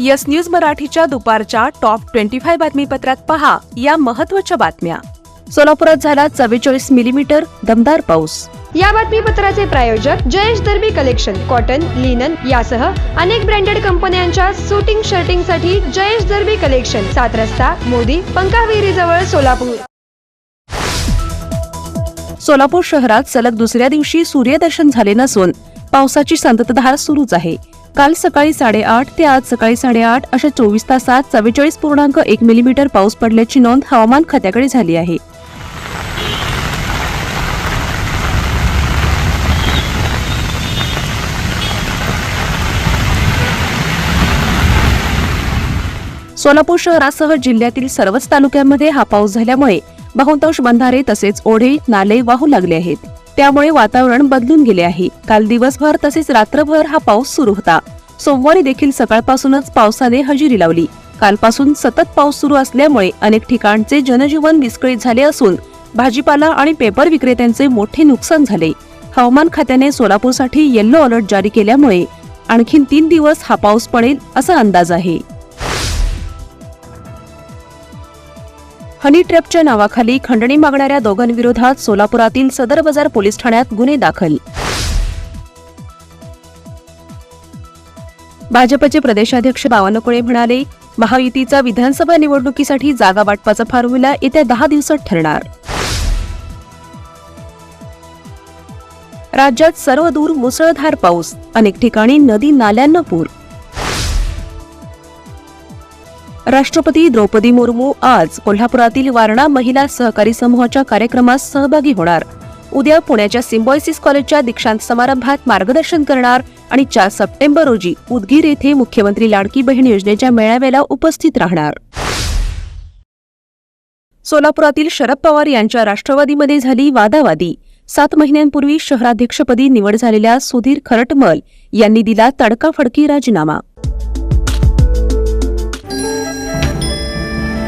Yes news मराठीच्या दुपारच्या top twenty five बातमीपत्रात पहा या महत्त्वाच्या बातम्या. सोलापुरात झाला चव्वेचाळीस मिलीमीटर दमदार पाऊस. या बातमीपत्राचे प्रायोजक Jayesh Darbi collection cotton linen यासह अनेक ब्रँडेड कंपन्यांच्या सुटिंग शर्टिंगसाठी जयेश दर्बी कलेक्शन सात रस्ता मोदी पंकाविहिरी जवळ सोलापूर. सोलापूर शहरात सलग दुसऱ्या दिवशी सूर्यदर्शन झाले नसून पावसाची संततधार सुरूच आहे. काल सकाळी साडेआठ ते आज सकाळी साडेआठ अशा चोवीस तासात चव्वेचाळीस पूर्णांक एक मिलीमीटर पाऊस पडल्याची नोंद हवामान खात्याकडे झाली आहे. सोलापूर शहरासह जिल्ह्यातील सर्वच तालुक्यांमध्ये हा पाऊस झाल्यामुळे बहुतांश बंधारे तसेच ओढे नाले वाहू लागले आहेत. त्यामुळे वातावरण बदलून गेले आहे. काल दिवसभर तसेच रात्रभर हा पाऊस सुरू होता. सोमवारी देखील सकाळपासूनच पावसाने हजेरी लावली. कालपासून सतत पाऊस सुरू असल्यामुळे अनेक ठिकाणचे जनजीवन विस्कळीत झाले असून भाजीपाला आणि पेपर विक्रेत्यांचे मोठे नुकसान झाले. हवामान खात्याने सोलापूरसाठी येल्लो अलर्ट जारी केल्यामुळे आणखी तीन दिवस हा पाऊस पडेल असा अंदाज आहे. हनी ट्रॅपच्या नावाखाली खंडणी मागणाऱ्या दोघांविरोधात सोलापुरातील सदर बाजार पोलीस ठाण्यात गुन्हे दाखल. भाजपचे प्रदेशाध्यक्ष बावनकुळे म्हणाले महायुतीचा विधानसभा निवडणुकीसाठी जागा वाटपाचा फॉर्म्युला येत्या दहा दिवसात ठरणार. राज्यात सर्वदूर मुसळधार पाऊस अनेक ठिकाणी नदी नाल्यांना पूर. राष्ट्रपती द्रौपदी मुर्मू आज कोल्हापुरातील वारणा महिला सहकारी समूहाच्या कार्यक्रमात सहभागी होणार. उद्या पुण्याच्या सिम्बॉयसिस कॉलेजच्या दीक्षांत समारंभात मार्गदर्शन करणार आणि चार सप्टेंबर रोजी उदगीर येथे मुख्यमंत्री लाडकी बहीण योजनेच्या मेळाव्याला उपस्थित राहणार. सोलापुरातील शरद पवार यांच्या राष्ट्रवादीमध्ये झाली वादावादी. सात महिन्यांपूर्वी शहराध्यक्षपदी निवड झालेल्या सुधीर खरटमल यांनी दिला तडकाफडकी राजीनामा.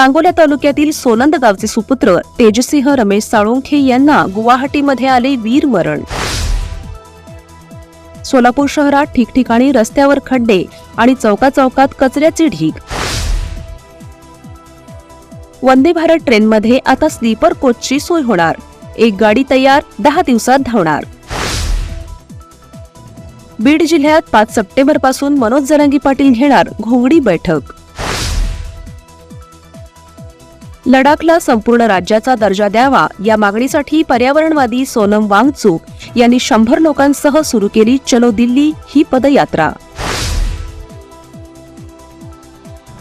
सांगोला तालुक्यातील सोनंद गावचे सुपुत्र तेजसिंह रमेश साळुंखे यांना गुवाहाटीमध्ये आले वीरमरण सोलापूर शहरात ठिकठिकाणी रस्त्यावर खड्डे आणि चौका चौकात कचऱ्याचे ढीग. वंदे भारत ट्रेनमध्ये आता स्लीपर कोचची सोय होणार. एक गाडी तयार दहा दिवसात धावणार. बीड जिल्ह्यात पाच सप्टेंबरपासून मनोज जरांगी पाटील घेणार घोंगडी बैठक. लडाखला संपूर्ण राज्याचा दर्जा द्यावा या मागणीसाठी पर्यावरणवादी सोनम वांगचूक यांनी शंभर लोकांसह सुरू केली चलो दिल्ली ही पदयात्रा.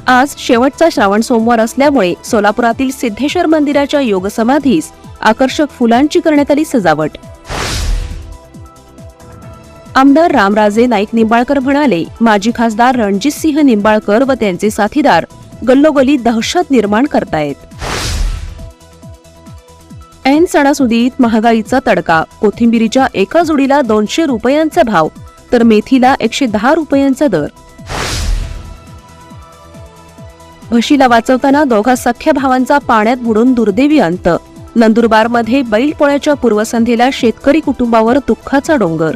आज शेवटचा श्रावण सोमवार असल्यामुळे सोलापुरातील सिद्धेश्वर मंदिराच्या योग समाधीस आकर्षक फुलांची करण्यात आली सजावट. आमदार रामराजे नाईक निंबाळकर म्हणाले माजी खासदार रणजितसिंह निंबाळकर व त्यांचे साथीदार गल्लोगल्ली दहशत निर्माण करतायत. ऐन सणासुदीत महागाईचा तडका कोथिंबिरीच्या एका जोडीला दोनशे रुपयांचा भाव तर मेथीला एकशे दहा रुपयांचा दर. म्हशीला वाचवताना दोघा सख्या भावांचा पाण्यात बुडून दुर्दैवी अंत. नंदुरबारमध्ये बैलपोळ्याच्या पूर्वसंध्येला शेतकरी कुटुंबावर दुःखाचा डोंगर.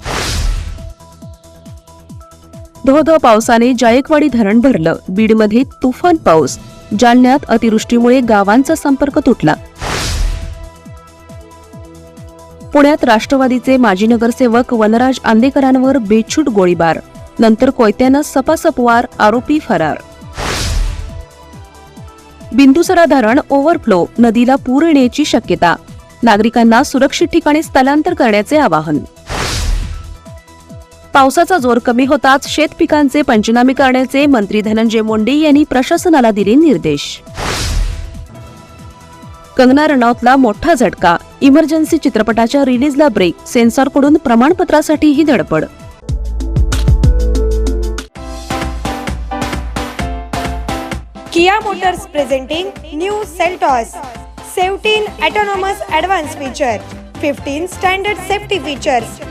धो धो पावसाने जायकवाडी धरण भरलं. बीडमध्ये तुफान पाऊस. जालन्यात अतिवृष्टीमुळे गावांचा संपर्क तुटला. पुण्यात राष्ट्रवादीचे माजी नगरसेवक वनराज आंदेकरांवर बेछूट गोळीबार. नंतर कोयत्यानं सपासपवार आरोपी फरार. बिंदुसरा धरण ओव्हरफ्लो नदीला पूर येण्याची शक्यता. नागरिकांना सुरक्षित ठिकाणी स्थलांतर करण्याचे आवाहन. पावसाचा जोर कमी होताच शेत पिकांचे पंचनामे करण्याचे मंत्री धनंजय मुंडे यांनी प्रशासनाला दिले निर्देश. कंगना रनौतला मोठा झटका. इमर्जन्सी चित्रपटाच्या रिलीजला ब्रेक. सेन्सॉरकडून प्रमाणपत्रासाठी ही धडपड. Kia Motors presenting new Seltos 17 autonomous advanced feature. 15 standard safety features.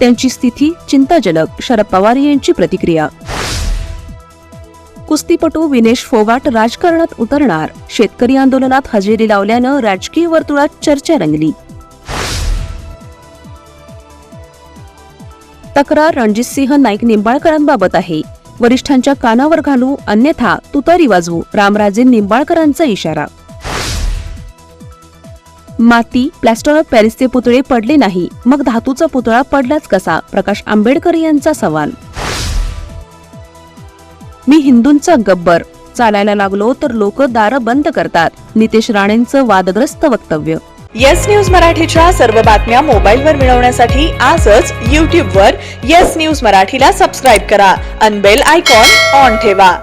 त्यांची स्थिती चिंताजनक शरद पवार यांची प्रतिक्रिया. कुस्तीपटू विनेश फोगाट राजकारणात उतरणार शेतकरी आंदोलनात हजेरी लावल्यानं राजकीय वर्तुळात चर्चा रंगली. तक्रार रणजितसिंह नाईक निंबाळकरांबाबत आहे. वरिष्ठांच्या कानावर घालू अन्यथा तुतारी वाजवू रामराजे निंबाळकरांचा इशारा. माती प्लॅस्टर ऑफ पॅरिसचे पुतळे पडले नाही. मग धातूचा पुतळा पडलाच कसा? प्रकाश आंबेडकर यांचा सवाल. मी हिंदूंचा गब्बर. चालायला लागलो तर लोक दारं बंद करतात. नितेश राणेंचं वादग्रस्त वक्तव्य. येस न्यूज मराठीच्या सर्व बातम्या मोबाईलवर मिळवण्यासाठी आजच यूट्यूबवर येस न्यूज मराठीला सबस्क्राईब करा. अनबेल आयकॉन ऑन ठेवा.